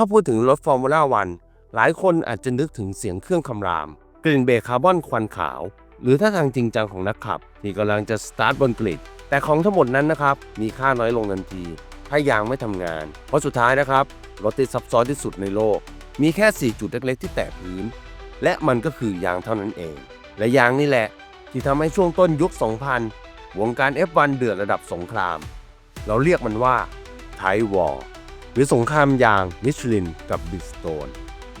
ถ้าพูดถึงรถฟอร์มูล่าวันหลายคนอาจจะนึกถึงเสียงเครื่องคำราม กลิ่นเบรกคาร์บอนควันขาว หรือท่าทางจริงจังของนักขับ ที่กำลังจะสตาร์ทบนกริดแต่ของทั้งหมดนั้นนะครับ มีค่าน้อยลงทันที ถ้ายางไม่ทำงาน เพราะสุดท้ายนะครับ รถที่ซับซ้อนที่สุดในโลก มีแค่ 4 จุดเล็กๆที่แตะพื้น และมันก็คือยางเท่านั้นเอง และยางนี่แหละ ที่ทำให้ช่วงต้นยุค 2000 วงการ F1 เดือดระดับสงคราม เราเรียกมันว่าไทวอร์ รือสงครามยางมิชลินกับบิสโตน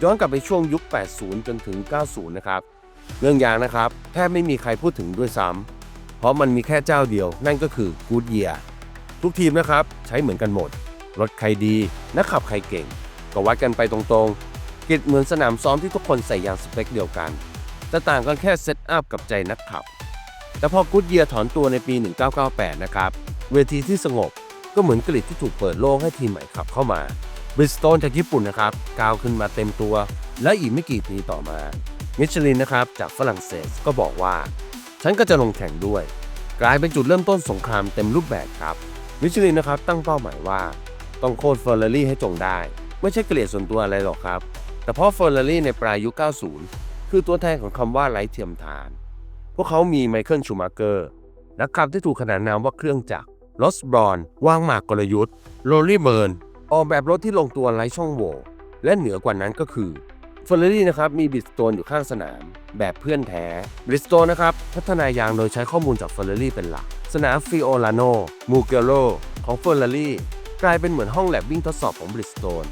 ย้อนกลับไปช่วงยุค 80 จนถึง 90 นะครับ เรื่องยางนะครับแทบไม่มีใครพูดถึงด้วยซ้ำเพราะมันมีแค่เจ้าเดียว นั่นก็คือกูดเยียทุกทีมนะครับใช้เหมือนกันหมด รถใครดีนักขับใครเก่ง ก็วัดกันไปตรงๆกิจเหมือนสนามซ้อมที่ทุกคนใส่ยางสเปคเดียวกันแต่ต่างกันแค่เซตอัพกับใจนักขับ แต่พอกูดเยียถอนตัวในปี 1998 นะครับ เวทีที่สงบ ก็เหมือนกริดที่ถูกเปิดโล่งให้ทีมใหม่ขับเข้ามาบริสโตนจากญี่ปุ่นนะครับก้าวขึ้นมาเต็มตัว และอีกไม่กี่ปีต่อมามิชลินนะครับจากฝรั่งเศสก็บอกว่า ฉันก็จะลงแข่งด้วย กลายเป็นจุดเริ่มต้นสงครามเต็มรูปแบบครับมิชลินนะครับตั้งเป้าหมายว่า ต้องโค่นเฟอร์รารี่ให้จงได้ ไม่ใช่เกลียดส่วนตัวอะไรหรอกครับ แต่เพราะเฟอร์รารี่ในปลายยุค 90 คือตัวแทนของคำว่าไร้เทียมทาน พวกเขามีไมเคิลชูมาเกอร์นักขับที่ถูกขนานนามว่าเครื่องจักร ลอสบรอน วางหมากกลยุทธ์โรลลี่เบิร์น ออกแบบรถที่ลงตัวไร้ช่องโหว่ และเหนือกว่านั้นก็คือเฟอร์รารี่นะครับมีบริสโตนอยู่ข้างสนาม แบบเพื่อนแท้บริสโตนนะครับ พัฒนายางโดยใช้ข้อมูลจากเฟอร์รารี่เป็นหลัก สนามฟิโอลาโนมูเกโรของเฟอร์รารี่กลายเป็นเหมือนห้องแลบวิ่งทดสอบของบริสโตน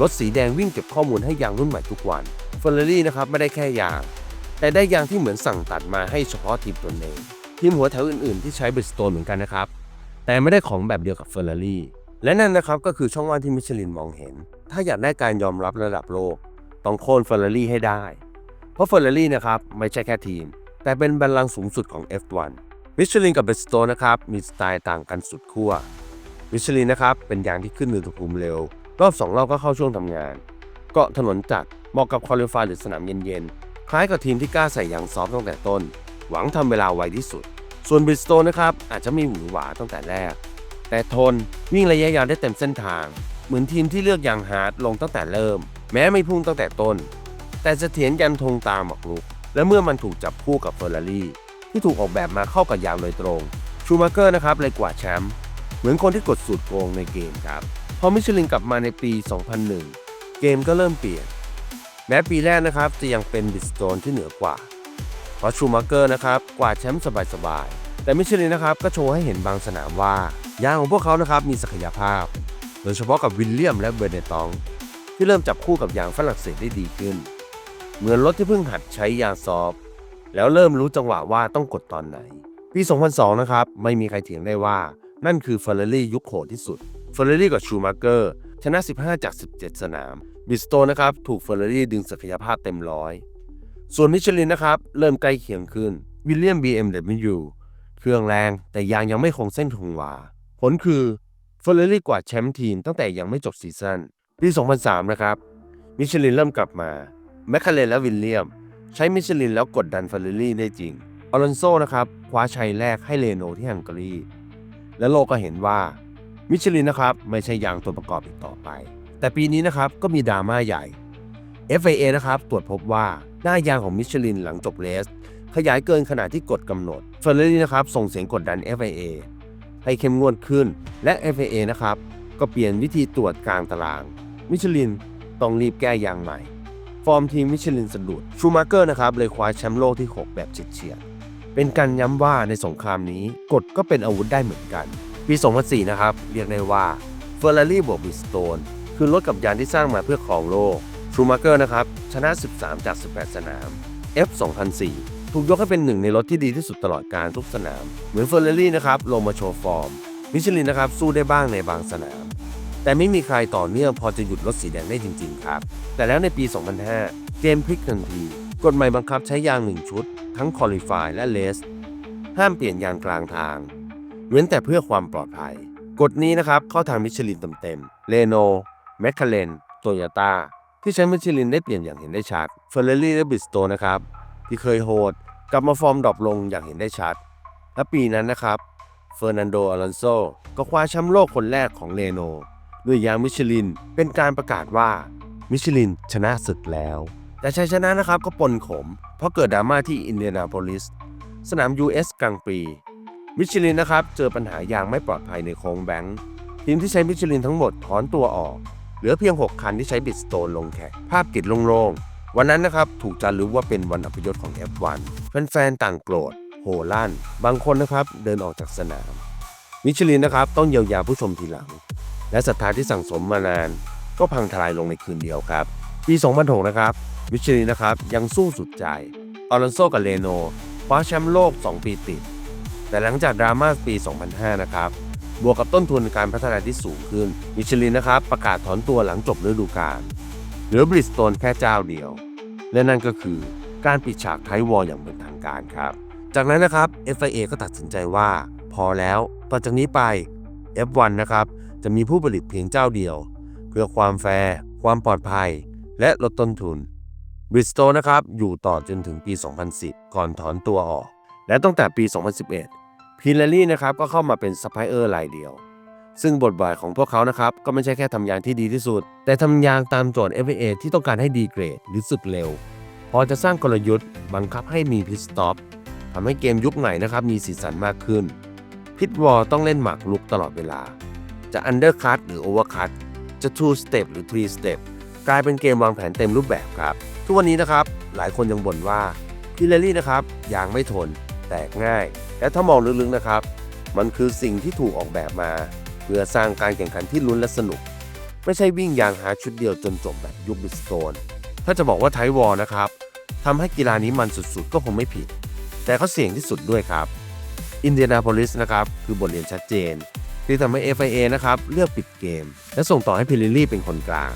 รถสีแดงวิ่งเก็บข้อมูลให้ยางรุ่นใหม่ทุกวันเฟอร์รารี่นะครับไม่ได้แค่ยาง แต่ได้ยางที่เหมือนสั่งตัดมาให้เฉพาะทีมตนเองทีมหัวแถวอื่นๆ ที่ใช้บริสโตนเหมือนกันนะครับ แต่ไม่ได้ของแบบเดียวกับเฟอร์รารี่และนั่นนะครับก็คือช่องว่างที่มิชลินมองเห็น ถ้าอยากได้การยอมรับระดับโลก ต้องโค่นเฟอร์รารี่ให้ได้ เพราะเฟอร์รารี่นะครับไม่ใช่แค่ทีม แต่เป็นบัลลังก์สูงสุดของ F1 มิชลินกับเบสโตนะครับมีสไตล์ต่างกันสุดขั้วมิชลินนะครับเป็นยางที่ขึ้นอุณหภูมิเร็ว รอบสองรอบก็เข้าช่วงทำงาน เกาะถนนจัดเหมาะกับคอลิฟายหรือสนามเย็นๆคล้ายกับทีมที่กล้าใส่ยางซอฟต์ตั้งแต่ต้น หวังทำเวลาไวที่สุด ส่วนบริสโตนะครับอาจจะไม่หวือหวาตั้งแต่แรก แต่ทนวิ่งระยะยาวได้เต็มเส้นทาง เหมือนทีมที่เลือกยางฮาร์ดลงตั้งแต่เริ่ม แม้ไม่พุ่งตั้งแต่ต้น แต่เสถียรยันธงตามหมอกลุก และเมื่อมันถูกจับคู่กับเฟอร์รารี่ที่ถูกออกแบบมาเข้ากับยางโดยตรงชูมาเกอร์นะครับเลยกว่าแชมป์เหมือนคนที่กดสูตรโกงในเกมครับพอมิชลินกลับมาในปี 2001 เกมก็เริ่มเปลี่ยน แม้ปีแรกนะครับจะยังเป็นบิสโตนที่เหนือกว่าเพราะชูมาเกอร์นะครับกวาดแชมป์สบายๆ แต่มิชลินนะครับก็โชว์ให้เห็นบางสนามว่ายางของพวกเขานะครับมีศักยภาพ โดยเฉพาะกับวิลเลียมและเบอร์เนตอง ที่เริ่มจับคู่กับยางฝรั่งเศสได้ดีขึ้น เหมือนรถที่เพิ่งหัดใช้ยางซอฟแล้วเริ่มรู้จังหวะว่าต้องกดตอนไหน ปี 2002 นะครับ ไม่มีใครเถียงได้ว่า นั่นคือเฟอร์รารี่ยุคโหดที่สุดเฟอร์รารี่กับชูมาเกอร์ชนะ 15 จาก 17 สนาม บิสโตนนะครับถูกเฟอร์รารี่ดึงศักยภาพเต็มร้อย ส่วนมิชลินนะครับ เริ่มใกล้เคียงขึ้น วิลเลียม BMW เครื่องแรงแต่ยางยังไม่คงเส้นคงวา ผลคือเฟอร์รรี่กวาดแชมป์ทีมตั้งแต่ยังไม่จบซีซั่นปี 2003 นะครับ มิชลินเริ่มกลับมาแมคคาเรนและวิลเลียม ใช้มิชลินแล้วกดดันเฟอร์รรี่ได้จริงอลอนโซนะครับคว้าชัยแรกให้เลโนที่ฮังการีและโลกก็เห็นว่ามิชลินนะครับไม่ใช่ยางตัวประกอบอีกต่อไป แต่ปีนี้นะครับก็มีดราม่าใหญ่ FIA นะครับตรวจพบว่าหน้ายางของมิชลินหลังจบเลส ขยายเกินขนาดที่กฎกำหนดเฟอร์รารี่นะครับส่งเสียงกดดัน FIA ให้เข้มงวดขึ้นและ FIA นะครับก็เปลี่ยนวิธีตรวจกลางตาราง มิชลินต้องรีบแก้ยางใหม่ ฟอร์มทีมมิชลินสะดุดชูมาเกอร์นะครับเลยคว้าแชมป์โลกที่ 6 แบบเฉียดๆเป็นการย้ำว่าในสงครามนี้กฎก็เป็นอาวุธได้เหมือนกัน ปี 2004 นะครับ เรียกได้ว่าเฟอร์รารี่บวกบิสโตนคือรถกับยานที่สร้างมาเพื่อครองโลกชูมาเกอร์นะครับชนะ 13 จาก 18 สนาม F 2004 ถูกยกให้เป็นหนึ่งในรถที่ดีที่สุดตลอดการทุกสนาม เหมือนเฟอร์รารี่นะครับลงมาโชว์ฟอร์ม มิชลินนะครับสู้ได้บ้างในบางสนาม แต่ไม่มีใครต่อเนื่องพอจะหยุดรถสีแดงได้จริง ๆ ครับ แต่แล้วในปี 2005 เกมพลิกทันที กฎหม่บังคับใช้ยาง1ชุด ทั้งคอลิฟายและเลส ห้ามเปลี่ยนยางกลางทาง เว้นแต่เพื่อความปลอดภัย กฎนี้นะครับเข้าทางมิชลินเต็มๆเลโนแมคคาเรนโตโยต้าที่ใช้มิชลินได้เปลี่ยนอย่างเห็นได้ชัดเฟอร์รารี่และบิสโตนะครับ ที่เคยโหดกลับมาฟอร์มดรอปลงอย่างเห็นได้ชัด และปีนั้นนะครับเฟอร์นันโดอลอนโซก็คว้าแชมป์โลกคนแรกของเลโนด้วยยางมิชลินเป็นการประกาศว่ามิชลินชนะศึกแล้ว แต่ชัยชนะนะครับก็ปนขม เพราะเกิดดราม่าที่อินเดียนาโพลิส สนาม US กลางปี มิชลินนะครับเจอปัญหายางไม่ปลอดภัยในโค้งแบงค์ทีมที่ใช้มิชลินทั้งหมดถอนตัวออก เหลือเพียง 6 คันที่ใช้บิดสโตนลงแข่งภาพติดโล่งๆ วันนั้นนะครับถูกจารึกว่าเป็นวันอัปยศของ F1 แฟนๆต่างโกรธ โหลั่น บางคนนะครับเดินออกจากสนาม มิชลินนะครับต้องเยียวยาผู้ชมทีหลัง และศรัทธาที่สั่งสมมานาน ก็พังทลายลงในคืนเดียวครับ ปี 2006 นะครับมิชลินนะครับยังสู้สุดใจออลอนโซกับเลโนคว้าแชมป์โลก 2 ปีติด แต่หลังจากดราม่าปี 2005 นะครับบวกกับต้นทุนการพัฒนาที่สูงขึ้นมิชลินนะครับประกาศถอนตัวหลังจบฤดูกาล เหลือบริสโตนแค่เจ้าเดียว และนั่นก็คือการปิดฉากไทวอลอย่างเป็นทางการครับ จากนั้นนะครับ FIA ก็ตัดสินใจว่า พอแล้วต่อจากนี้ไป F1 นะครับ จะมีผู้ผลิตเพียงเจ้าเดียว เพื่อความแฟร์ความปลอดภัย และลดต้นทุนบริสโตนะครับอยู่ต่อจนถึงปี 2010 ก่อนถอนตัวออก และตั้งแต่ปี 2011พิลลารี่นะครับก็เข้ามาเป็นซัพพลายเออร์รายเดียว ซึ่งบทบาทของพวกเขานะครับก็ไม่ใช่แค่ทำยางที่ดีที่สุด แต่ทำยางตามโจทย์ FIA ที่ต้องการให้ดีเกรดหรือสึกเร็ว พอจะสร้างกลยุทธ์ บังคับให้มีพิสต็อปทำให้เกมยุคใหม่นะครับมีสีสันมากขึ้น พิทวอลต้องเล่นหมากลุกตลอดเวลา จะอันเดอร์คัตหรือโอเวอร์คัตจะ two step หรือ three step กลายเป็นเกมวางแผนเต็มรูปแบบครับ ทุกวันนี้นะครับหลายคนยังบ่นว่าพิลารี่นะครับยางไม่ทน แตกง่าย และถ้ามองลึกๆนะครับ มันคือสิ่งที่ถูกออกแบบมา เพื่อสร้างการแข่งขันที่ลุ้นและสนุก ไม่ใช่วิ่งยางหาชุดเดียวจนจบแบบยุคบิสโตน ถ้าจะบอกว่าไทวอลนะครับทำให้กีฬานี้มันสุดๆ ก็คงไม่ผิด แต่เขาเสี่ยงที่สุดด้วยครับ อินเดียนาโพลิสนะครับ คือบทเรียนชัดเจน ที่ทำให้ FIA นะครับ เลือกปิดเกม และส่งต่อให้พิลิลี่เป็นคนกลาง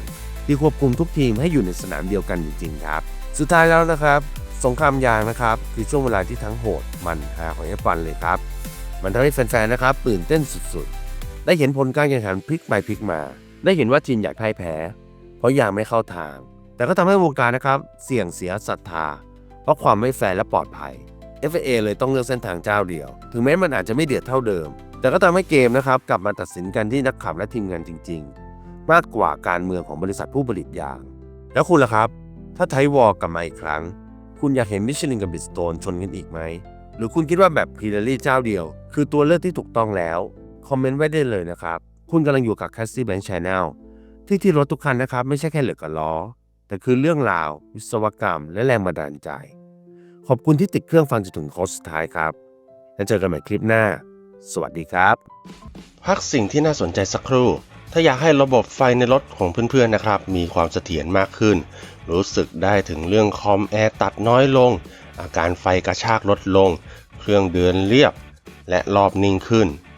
ที่ควบคุมทุกทีมให้อยู่ในสนามเดียวกันจริงๆครับ สุดท้ายแล้วนะครับ สงครามยางนะครับ คือช่วงเวลาที่ทั้งโหดมันหาของ F1 เลยครับ มันทำให้แฟนๆนะครับตื่นเต้นสุดๆ ได้เห็นผลการแข่งขันพลิกไปพลิกมา ได้เห็นว่าทีมอยากพ่ายแพ้ เพราะยางไม่เข้าทาง แต่ก็ทำให้วงการนะครับ เสี่ยงเสียศรัทธา เพราะความไม่แฟร์และปลอดภัย FA เลยต้องเลือกเส้นทางเจ้าเดียว ถึงแม้มันอาจจะไม่เดือดเท่าเดิม แต่ก็ทำให้เกมนะครับกลับมาตัดสินกันที่นักขับและทีมงานจริง ๆ มากกว่าการเมืองของบริษัทผู้ผลิตยาง แล้วคุณล่ะครับ ถ้าไทวอลกลับมาอีกครั้ง คุณอยากเห็นมิชลินกับบิสโตนชนกันอีกไหมหรือคุณคิดว่าแบบพิลารี่เจ้าเดียว คือตัวเลือกที่ถูกต้องแล้ว คอมเมนต์ไว้ได้เลยนะครับ คุณกำลังอยู่กับ c a s s i e Bank Channel ที่ที่รถทุกคันนะครับ ไม่ใช่แค่เหลือกับล้อ แต่คือเรื่องราว วิศวกรรม และแรงบันดาลใจ ขอบคุณที่ติดเครื่องฟังจนถึงโค้ดสุดท้ายครับ แล้วเจอกันใหม่คลิปหน้า สวัสดีครับ พักสิ่งที่น่าสนใจสักครู่ ถ้าอยากให้ระบบไฟในรถของเพื่อนๆนะครับ มีความเสถียรมากขึ้น รู้สึกได้ถึงเรื่องคอมแอร์ตัดน้อยลง อาการไฟกระชากลดลง เครื่องเดินเรียบ และรอบนิ่งขึ้น